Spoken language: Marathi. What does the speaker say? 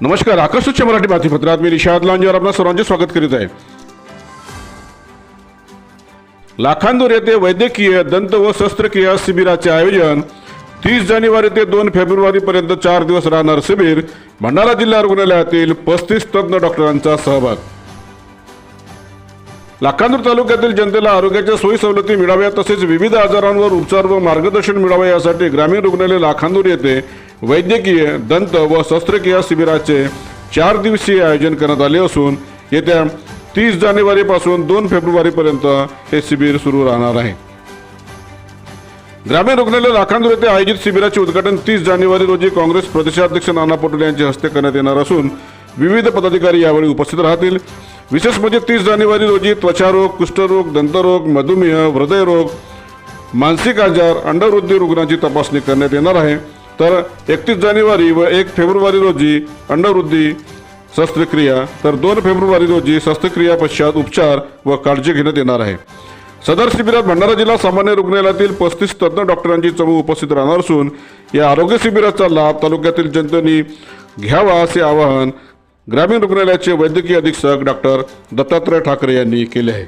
नमस्कार आकर्षकच्या मराठी बातमीपत्रात मी निषाद लांजेवर आपल्या सर्वांचे स्वागत करीत आहे. लाखांदूर येथे वैद्यकीय दंत व शस्त्रक्रिया शिबिराचे आयोजन तीस जानेवारी ते दोन फेब्रुवारी पर्यंत चार दिवस राहणार शिबिर भंडारा जिल्हा रुग्णालयातील पस्तीस तज्ज्ञ डॉक्टरांचा सहभाग. लाखांदूर तालुक्यातील जनतेला आरोग्याच्या सोयी सवलती मिळाव्या तसेच विविध आजारांवर उपचार व मार्गदर्शन मिळावे यासाठी ग्रामीण रुग्णालय लाखांदूर येथे वैद्यकीय दंत व शस्त्रक्रिया शिबिराचे चार दिवसीय आयोजन करण्यात आले असून येत्या तीस जानेवारीपासून दोन फेब्रुवारीपर्यंत हे शिबिर सुरू राहणार आहे. ग्रामीण रुग्णालय लाखांदूर येथे आयोजित शिबिराचे उद्घाटन तीस जानेवारी रोजी काँग्रेस प्रदेशाध्यक्ष नाना पटोले यांच्या हस्ते करण्यात येणार असून विविध पदाधिकारी यावेळी उपस्थित राहतील. विशेष म्हणजे तीस जानेवारी रोजी त्वचारोग कुष्ठरोग दंतरोग मधुमेह हृदयरोग मानसिक आजार अंडरवृद्धी रुग्णांची तपासणी करण्यात येणार आहे. तर एकतीस जानेवारी व एक फेब्रुवारी रोजी अंडवृद्धी शस्त्रक्रिया तर दोन फेब्रुवारी रोजी शस्त्रक्रिया पश्चात उपचार व काळजी घेण्यात येणार आहे. सदर शिबिरात भंडारा जिल्हा सामान्य रुग्णालयातील पस्तीस तज्ज्ञ डॉक्टरांची चमू उपस्थित राहणार असून या आरोग्य शिबिराचा लाभ तालुक्यातील जनतेने घ्यावा असे आवाहन ग्रामीण रुग्णालयाचे वैद्यकीय अधीक्षक डॉक्टर दत्तात्रय ठाकरे यांनी केले आहे.